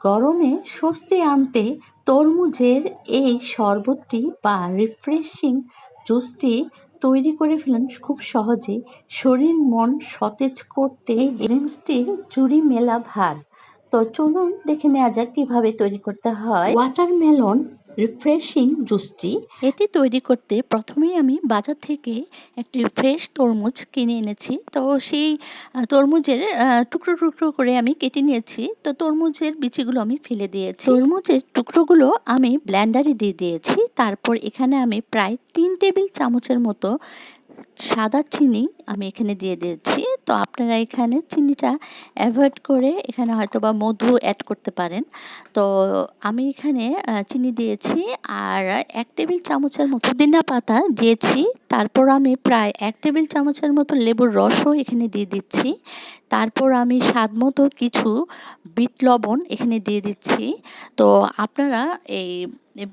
গরমে স্বস্তি আনতে তরমুজের এই শরবতটি বা রিফ্রেশিং জুসটি তৈরি করে ফেলেন খুব সহজে। শরীর, মন সতেজ করতে এই চুরি মেলা ভার। তো চলুন দেখে নেওয়া যাক কীভাবে তৈরি করতে হয়। ওয়াটারমেলন রিফ্রেশিং জুসটি এটি তৈরি করতে প্রথমেই আমি বাজার থেকে একটি ফ্রেশ তরমুজ কিনে এনেছি। তো সেই তরমুজের টুকরো টুকরো করে আমি কেটে নিয়েছি। তো তরমুজের বিচিগুলো আমি ফেলে দিয়েছি। তরমুজের টুকরোগুলো আমি ব্ল্যান্ডারে দিয়ে দিয়েছি। তারপর এখানে আমি প্রায় তিন টেবিল চামচের মতো সাদা চিনি আমি এখানে দিয়ে দিয়েছি। তো আপনারা এখানে চিনিটা অ্যাভয়েড করে এখানে হয়তো বা মধু অ্যাড করতে পারেন। তো আমি এখানে চিনি দিয়েছি আর এক টেবিল চামচের মতো পুদিনা পাতা দিয়েছি। তারপর আমি প্রায় এক টেবিল চামচের মতো লেবুর রসও এখানে দিয়ে দিচ্ছি। তারপর আমি স্বাদ মতো কিছু বিট লবণ এখানে দিয়ে দিচ্ছি। তো আপনারা এই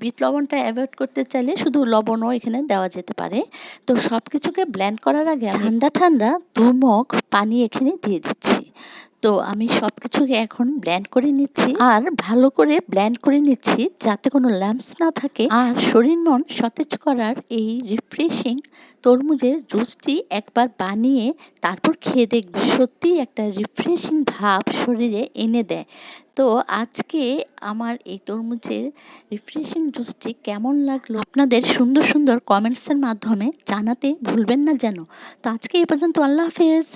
বিট লবণটা অ্যাভয়েড করতে চাইলে শুধু লবণও এখানে দেওয়া যেতে পারে। তো সব কিছুকে ব্ল্যান্ড করার আগে ঠান্ডা ঠান্ডা দুমগ পানি এখানে দিয়ে দিচ্ছি। তো আমি সব কিছুকে এখন ব্ল্যান্ড করে নিচ্ছি আর ভালো করে ব্ল্যান্ড করে নিচ্ছি যাতে কোনো ল্যাম্পস না থাকে। আর শরীর মন সতেজ করার এই রিফ্রেশিং তরমুজের জুসটি একবার বানিয়ে তারপর খেয়ে দেখবে। সত্যি একটা রিফ্রেশিং ভাব শরীরে এনে দেয়। তো আজকে আমার এই তরমুজের রিফ্রেশিং জুসটি কেমন লাগল আপনাদের সুন্দর সুন্দর কমেন্টসের মাধ্যমে জানাতে ভুলবেন না যেন। তো আজকে এই পর্যন্ত, আল্লাহ হাফেজ।